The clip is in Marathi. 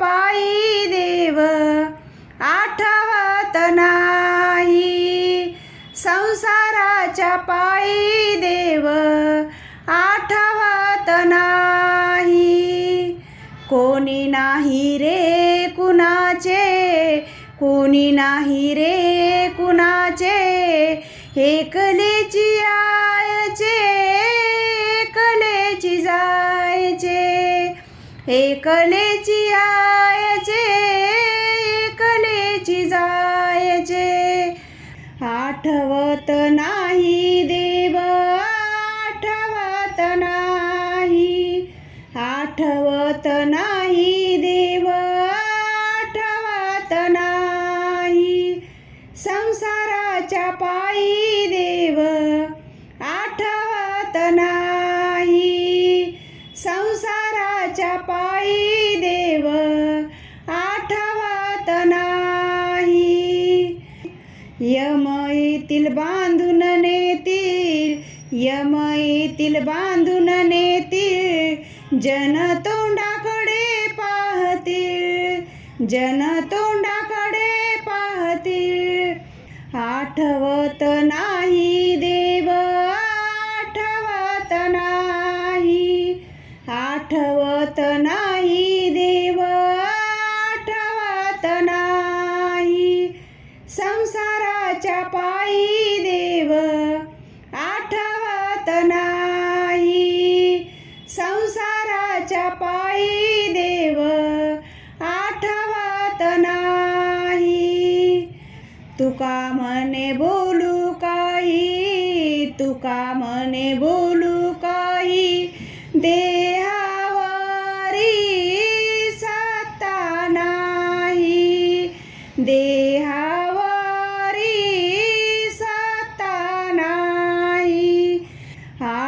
पायी देव आठवत नाही. संसाराच्या पायी देव आठवत नाही. कोणी नाही रे कुणाचे कोणी नाही रे कुणाचे एकलेची आयचे. एकलेची आयचे एकलेची जायचे. आठवत नाही देव आठवत नाही. आठवत नाही देव आठवत नाही. संसाराच्या पायी देव आठवत नाही. यम येतील बांधून नेतील यम येतील बांधून नेतील जन तोंडाकडे पाहतील जन तोंडाकडे पाहतील. आठवत नाही देव आठवत नाही आठवत नाही संसाराच्या पायी देव आठवत नाही. संसाराच्या पायी देव आठवत नाही. तुका म्हणे बोलू काही तुका म्हणे बोलू काही देहावरी सत्ता नाही. देहावरी